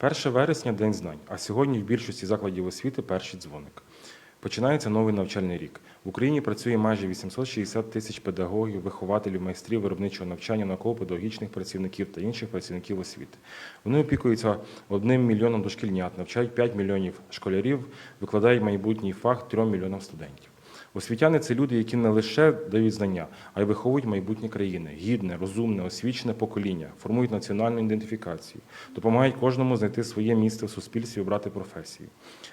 1 вересня День знань, а сьогодні в більшості закладів освіти перший дзвоник. Починається новий навчальний рік. В Україні працює майже 860 тисяч педагогів, вихователів, майстрів виробничого навчання, науково-педагогічних працівників та інших працівників освіти. Вони опікуються одним мільйоном дошкільнят, навчають 5 мільйонів школярів, викладають майбутній фах 3 мільйонам студентів. Освітяни це люди, які не лише дають знання, а й виховують майбутнє країни, гідне, розумне, освічене покоління, формують національну ідентифікацію, допомагають кожному знайти своє місце в суспільстві обрати професію.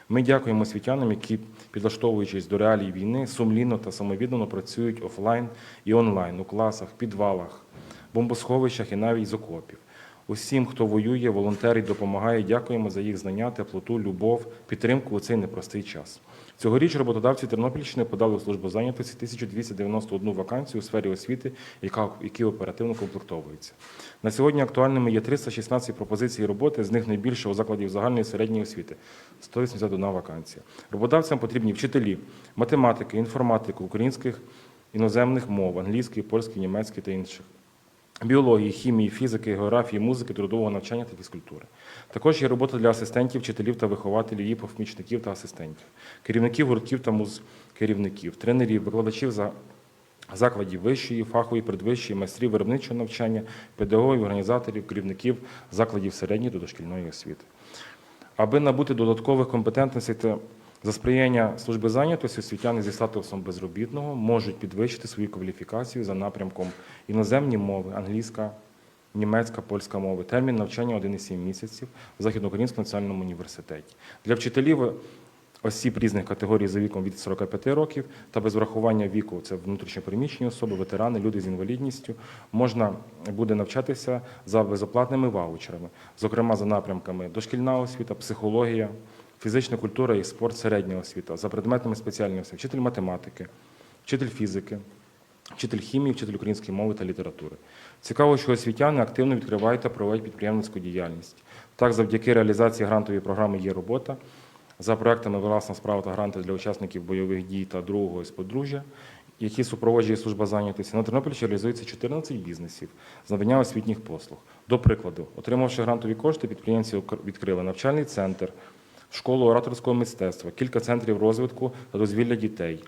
Ми дякуємо освітянам, які, підлаштовуючись до реалій війни, сумлінно та самовіддано працюють офлайн і онлайн у класах, підвалах, бомбосховищах і навіть з окопів. Усім, хто воює, волонтерить, допомагає, дякуємо за їх знання, теплоту, любов, підтримку у цей непростий час. Цьогоріч роботодавці Тернопільщини подали у службу зайнятості 1291 вакансію у сфері освіти, яка, які оперативно комплектовуються. На сьогодні актуальними є 316 пропозицій роботи, з них найбільше у закладів загальної і середньої освіти 181 вакансія. Роботодавцям потрібні вчителі, математики, інформатики, українських іноземних мов, англійської, польської, німецької та інших біології, хімії, фізики, географії, музики, трудового навчання та фізкультури. Також є робота для асистентів, вчителів та вихователів, її помічників та асистентів, керівників гуртків та муз-керівників, тренерів, викладачів за закладів вищої, фахової, передвищої, майстрів виробничого навчання, педагогів, організаторів, керівників закладів середньої та дошкільної освіти. Аби набути додаткових компетентностей та за сприяння служби зайнятості освітяни зі статусом безробітного можуть підвищити свою кваліфікацію за напрямком іноземні мови, англійська, німецька, польська мови, термін навчання 1,7 місяців в Західноукраїнському національному університеті. Для вчителів осіб різних категорій за віком від 45 років та без врахування віку, це внутрішньопереміщені особи, ветерани, люди з інвалідністю, можна буде навчатися за безоплатними ваучерами, зокрема за напрямками дошкільна освіта, психологія, фізична культура і спорт середня освіта, за предметами спеціальної освіти, вчитель математики, вчитель фізики, вчитель хімії, вчитель української мови та літератури. Цікаво, що освітяни активно відкривають та проводять підприємницьку діяльність. Так, завдяки реалізації грантової програми є робота. За проектами власна справа та гранти для учасників бойових дій та другого із подружжя, які супроводжує служба зайнятості. На Тернопільщині реалізується 14 бізнесів з надання освітніх послуг. До прикладу, отримавши грантові кошти, підприємці відкрили навчальний центр, школу ораторського мистецтва, кілька центрів розвитку та дозвілля дітей,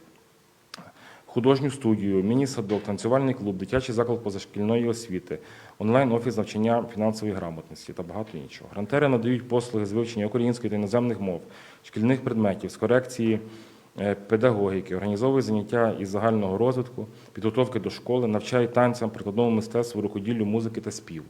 художню студію, міні-садок, танцювальний клуб, дитячий заклад позашкільної освіти, онлайн-офіс навчання фінансової грамотності та багато іншого. Грантери надають послуги з вивчення української та іноземних мов, шкільних предметів, з корекції е, педагогіки, організовують заняття із загального розвитку, підготовки до школи, навчають танцям, прикладному мистецтву, рукоділлю, музики та співу.